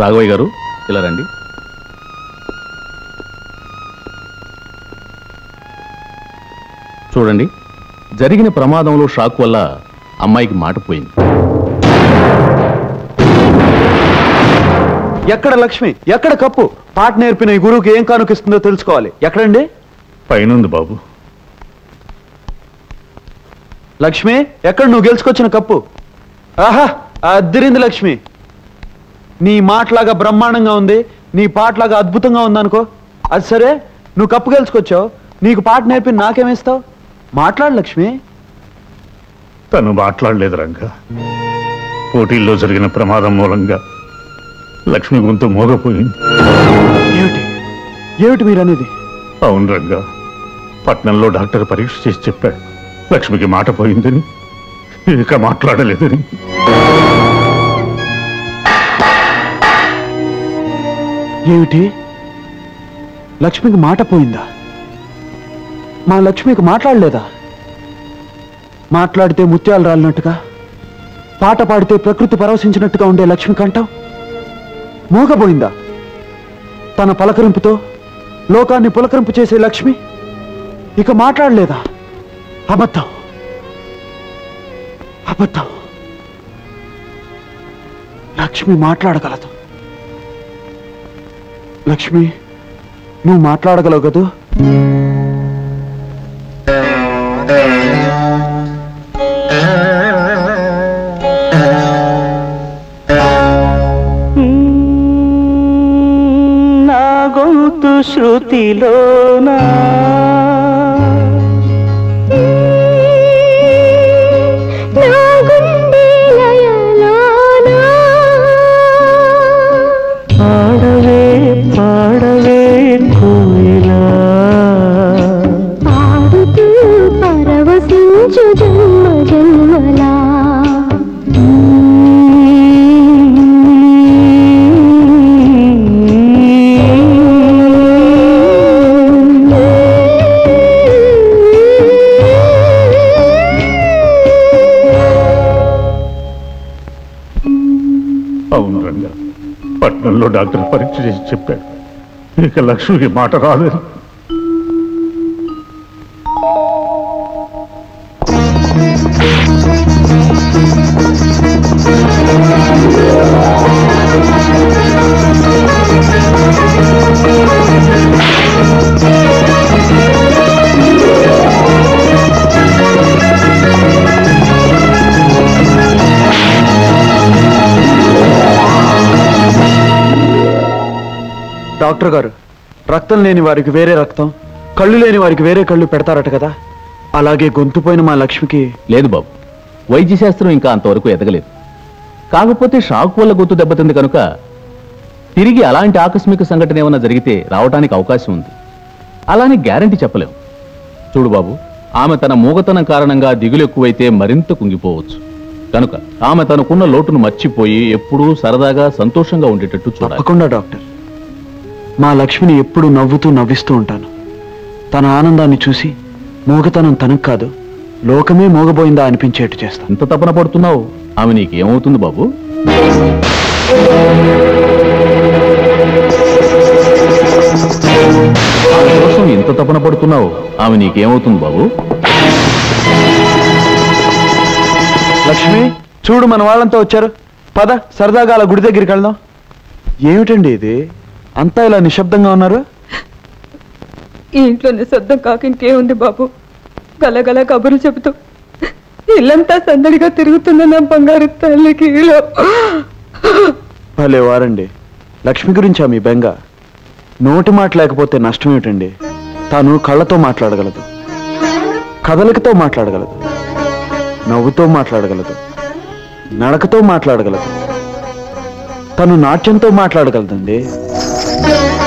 రాఘవయ్య గారు ఇలా రండి. చూడండి జరిగిన ప్రమాదంలో షాక్ వల్ల అమ్మాయికి మాట పోయింది. ఎక్కడ లక్ష్మి? ఎక్కడ కప్పు? పాట నేర్పిన ఈ గురువుకి ఏం కానుకిస్తుందో తెలుసుకోవాలి. ఎక్కడండి? పైనుంది బాబు. లక్ష్మి ఎక్కడ నువ్వు గెలుచుకొచ్చిన కప్పు? ఆహా అద్దిరింది లక్ష్మి. నీ మాటలాగా బ్రహ్మాండంగా ఉంది నీ పాటలాగా అద్భుతంగా ఉందనుకో. అది సరే నువ్వు కప్పు గెలుచుకొచ్చావు నీకు పాట నేర్పి నాకేమిస్తావు? మాట్లాడు లక్ష్మి. తను మాట్లాడలేదు రంగా. పోటీల్లో జరిగిన ప్రమాదం మూలంగా లక్ష్మి గొంతు మోగపోయింది. ఏమిటి? ఏమిటి మీరు అనేది అవును రంగా పట్నంలో డాక్టర్ పరీక్ష చేసి చెప్పాడు. లక్ష్మికి మాట పోయిందని ఇక మాట్లాడలేదని. ఏమిటి? లక్ష్మికి మాట పోయిందా? మా లక్ష్మికి మాట్లాడలేదా? మాట్లాడితే ముత్యాలు రాలినట్టుగా పాట పాడితే ప్రకృతి పరవశించినట్టుగా ఉండే లక్ష్మి కంఠం మూగపోయిందా తన పలకరింపుతో లోకాన్ని పులకరింపు చేసే లక్ష్మి ఇక మాట్లాడలేదా? అబద్ధం. అబద్ధం. లక్ష్మి మాట్లాడగలదు. లక్ష్మి నువ్వు మాట్లాడగలవు కదూ? నా గొంతు శృతిలోనా? పరవశించు జన్మ జన్మలా అవును రంగా పట్నంలో డాక్టర్ పరీక్ష చేసి చెప్పాడు ఇక లక్ష్మికి మాట రాదని డాక్టర్ గారు రక్తం లేని వారికి వేరే రక్తం కళ్ళు లేని వారికి వేరే కళ్ళు పెడతారట కదా. అలాగే గొంతుపోయిన మా లక్ష్మికి లేదు బాబు వైద్య శాస్త్రం ఇంకా అంతవరకు ఎదగలేదు. కాకపోతే షాక్ వల్ల గుర్తు దెబ్బతింది కనుక తిరిగి అలాంటి ఆకస్మిక సంఘటన ఏమైనా జరిగితే రావడానికి అవకాశం ఉంది. అలానే గ్యారంటీ చెప్పలేం చూడు బాబు ఆమె తన మూగతనం కారణంగా దిగులు ఎక్కువైతే మరింత కుంగిపోవచ్చు. కనుక ఆమె తనకున్న లోటును మర్చిపోయి ఎప్పుడూ సరదాగా సంతోషంగా ఉండేటట్టు చూడాలి. తప్పకుండా డాక్టర్. మా లక్ష్మిని ఎప్పుడు నవ్వుతూ నవ్విస్తూ ఉంటాను. తన ఆనందాన్ని చూసి మూగతనం తనకు కాదు లోకమే మోగబోయిందా అనిపించేట్టు చేస్తాను. ఇంత తపన పడుతున్నావు? ఆమె నీకేమవుతుంది బాబు? ఆమె కోసం ఇంత తపన పడుతున్నావు? ఆమె నీకేమవుతుంది బాబు? లక్ష్మి చూడు మన వాళ్ళంతా వచ్చారు. పద సరదాగా అలా గుడి దగ్గరికి వెళ్దాం. ఏమిటండి ఇది? అంతా ఇలా నిశ్శబ్దంగా ఉన్నారు? ఈ ఇంట్లో నిశ్శబ్దం కాక ఇంకేముంది బాబు? గలగల కబుర్లు చెబుతూ ఇల్లంతా సందడిగా తిరుగుతున్న నా బంగారు తల్లికి. భలే వారండి. లక్ష్మి గురించా మీ బెంగ? నోటి మాట లేకపోతే నష్టం ఏమిటండి తాను కళ్ళతో మాట్లాడగలదు. కదలికతో మాట్లాడగలదు. నవ్వుతో మాట్లాడగలదు. నడకతో మాట్లాడగలదు. తను నాట్యంతో మాట్లాడగలదండి. Thank you.